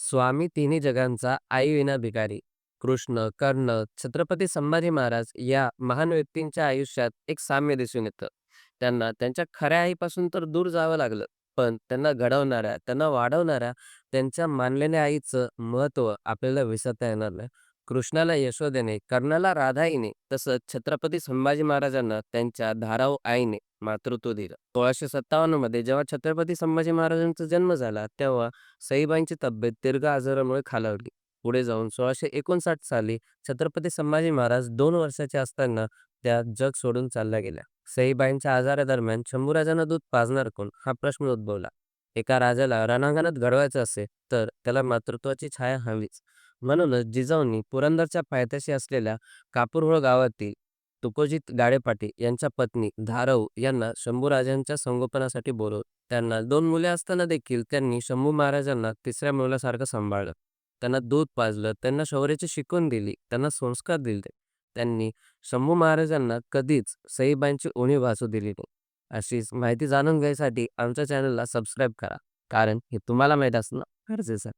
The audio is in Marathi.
स्वामी तिन्ही जगांचा आई विना भिकारी. कृष्ण कर्ण छत्रपती संभाजी महाराज या महान व्यक्तींच्या आयुष्यात एक साम्य दिसून येतं. त्यांना त्यांच्या खऱ्या आईपासून तर दूर जावं लागलं पण त्यांना घडवणाऱ्या त्यांना वाढवणाऱ्या त्यांच्या मानलेल्या आईचं महत्त्व आपल्याला विसरता येणार नाही. कृष्णाला यशोदेने कर्णाला राधाईने तसंच छत्रपती संभाजी महाराजांना त्यांच्या धाराऊ आईने मातृत्व दिलं. सोळाशे सत्तावन्नमध्ये जेव्हा छत्रपती संभाजी महाराजांचा जन्म झाला तेव्हा सईबाईंची तब्येत दीर्घ आजारामुळे खालावली. पुढे जाऊन सोळाशे एकोणसाठ साली छत्रपती संभाजी महाराज दोन वर्षाचे असताना त्या जग सोडून चालल्या गेल्या. सईबाईंच्या आजारादरम्यान शंभूराजांना दूध पाजणार कोण? हा प्रश्न उद्भवला. एका राजाला रणांगणात घडवायचं असेल तर त्याला मातृत्वाची छाया हवीच. म्हणूनच जिजाऊंनी पुरंदरच्या पायथ्याशी असलेल्या कापूरहोळ गावातील तुकोजीत गाडेपाटी यांच्या पत्नी धारऊ यांना शंभूराजांच्या संगोपनासाठी बोलवलं त्यांना दोन मुले असताना देखील त्यांनी शंभू महाराजांना तिसऱ्या मुलासारखं सांभाळलं. त्यांना दूध पाजलं त्यांना शौर्याची शिकवण दिली त्यांना संस्कार दिले. त्यांनी शंभू महाराजांना कधीच सईबाईंची उणीव भासू दिली नाही. अशीच माहिती जाणून घ्यायसाठी आमच्या चॅनलला सबस्क्राईब करा. कारण हे तुम्हाला माहीत असणं गरजेचं आहे.